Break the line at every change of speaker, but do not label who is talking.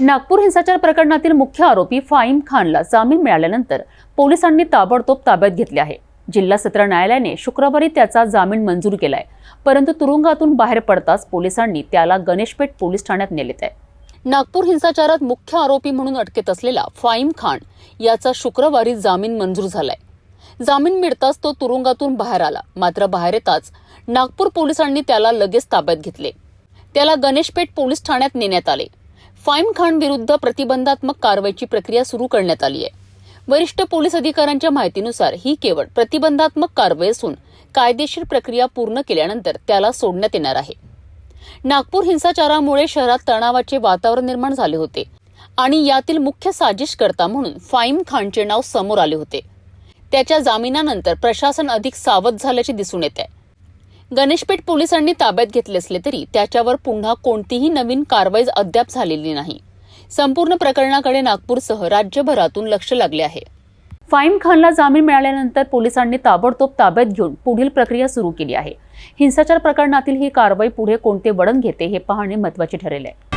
नागपूर हिंसाचार प्रकरणातील मुख्य आरोपी फाईम खानला जामीन मिळाल्यानंतर पोलिसांनी ताबडतोब ताब्यात घेतले आहे. जिल्हा सत्र न्यायालयाने शुक्रवारी त्याचा जामीन मंजूर केलाय. परंतु तुरुंगातून बाहेर पडताच पोलिसांनी त्याला गणेशपेठ पोलीस ठाण्यात नेलेत आहे. नागपूर हिंसाचारात मुख्य आरोपी म्हणून अटकेत असलेला फाईम खान याचा शुक्रवारी जामीन मंजूर झालाय. जामीन मिळताच तो तुरुंगातून बाहेर आला. मात्र बाहेर येताच नागपूर पोलिसांनी त्याला लगेच ताब्यात घेतले. त्याला गणेशपेठ पोलीस ठाण्यात नेण्यात आले. फाईम खान विरुद्ध प्रतिबंधात्मक कारवाईची प्रक्रिया सुरू करण्यात आली आहे. वरिष्ठ पोलीस अधिकाऱ्यांच्या माहितीनुसार ही केवळ प्रतिबंधात्मक कारवाई असून कायदेशीर प्रक्रिया पूर्ण केल्यानंतर त्याला सोडण्यात येणार आहे. नागपूर हिंसाचारामुळे शहरात तणावाचे वातावरण निर्माण झाले होते आणि यातील मुख्य साजिशकर्ता म्हणून फाईम खानचे नाव समोर आले होते. त्याच्या जामिनानंतर प्रशासन अधिक सावध झाल्याचे दिसून येत आहे. गणेशपेठ पोलिसांनी ताब्यात घेतले असले तरी त्याच्यावर पुन्हा कोणतीही नवीन कारवाई अद्याप झालेली नाही. संपूर्ण प्रकरणाकडे नागपूरसह राज्यभरातून लक्ष लागले आहे. फाईम खानला जामीन मिळाल्यानंतर पोलिसांनी ताबडतोब ताब्यात घेऊन पुढील प्रक्रिया सुरू केली आहे. हिंसाचार प्रकरणातील ही कारवाई पुढे कोणते वळण घेते हे पाहणे महत्त्वाचे ठरेल आहे.